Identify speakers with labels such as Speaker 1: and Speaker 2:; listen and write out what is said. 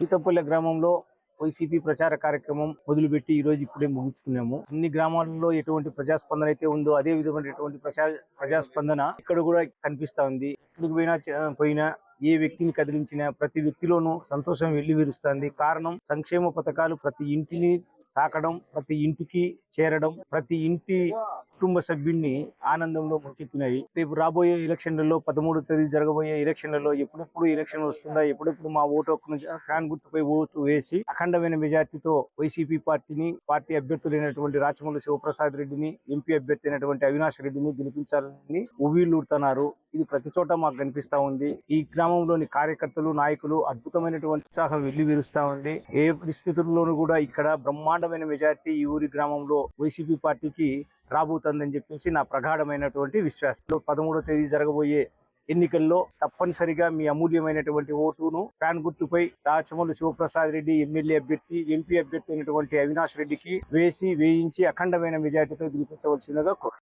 Speaker 1: సీతంపల్లి గ్రామంలో వైసీపీ ప్రచార కార్యక్రమం మొదలుపెట్టి ఈ రోజు ఇప్పుడే ముగించుకున్నాము. అన్ని గ్రామాలలో ఎటువంటి ప్రజాస్పందన అయితే ఉందో అదే విధమైనటువంటి ప్రజా ప్రజాస్పందన ఇక్కడ కూడా కనిపిస్తా ఉంది. ఎక్కడికి పోయినా పోయినా ఏ వ్యక్తిని కదిలించినా ప్రతి వ్యక్తిలోనూ సంతోషం వెళ్ళి విరుస్తుంది. కారణం సంక్షేమ పథకాలు ప్రతి ఇంటిని తాకడం ప్రతి ఇంటికి చేరడం ప్రతి ఇంటి కుటుంబ సభ్యుడిని ఆనందంలో ముంచెత్తినాయి రేపు రాబోయే ఎలక్షన్లలో పదమూడు తేదీ జరగబోయే ఎలక్షన్లలో ఎప్పుడెప్పుడు ఎలక్షన్ వస్తుందా ఎప్పుడెప్పుడు మా ఓటు హక్కును ఫ్యాన్ గుర్తుపై ఓటు వేసి అఖండమైన మెజార్టీతో వైసీపీ పార్టీని పార్టీ అభ్యర్థులైనటువంటి రాచమల్లి శివప్రసాద్ రెడ్డిని ఎంపీ అభ్యర్థి అయినటువంటి అవినాష్ రెడ్డిని గెలిపించాలని ఉవ్విళ్ళూరుతున్నారు ఇది ప్రతి చోట మాకు కనిపిస్తా ఉంది. ఈ గ్రామంలోని కార్యకర్తలు నాయకులు అద్భుతమైనటువంటి ఉత్సాహం వెళ్ళి విరుస్తా ఉంది. ఏ పరిస్థితుల్లోనూ కూడా ఇక్కడ బ్రహ్మాండమైన మెజార్టీ ఈ ఊరి గ్రామంలో వైసీపీ పార్టీకి రాబోతుందని చెప్పేసి నా ప్రగాఢమైనటువంటి విశ్వాసం. పదమూడో తేదీ జరగబోయే ఎన్నికల్లో తప్పనిసరిగా మీ అమూల్యమైనటువంటి ఓటును ఫ్యాన్ గుర్తుపై రాచమల్లి శివప్రసాద్ రెడ్డి ఎమ్మెల్యే అభ్యర్థి ఎంపీ అభ్యర్థి అయినటువంటి అవినాష్ రెడ్డికి వేసి వేయించి అఖండమైన మెజార్టీతో గెలిపించవలసిందిగా కోరు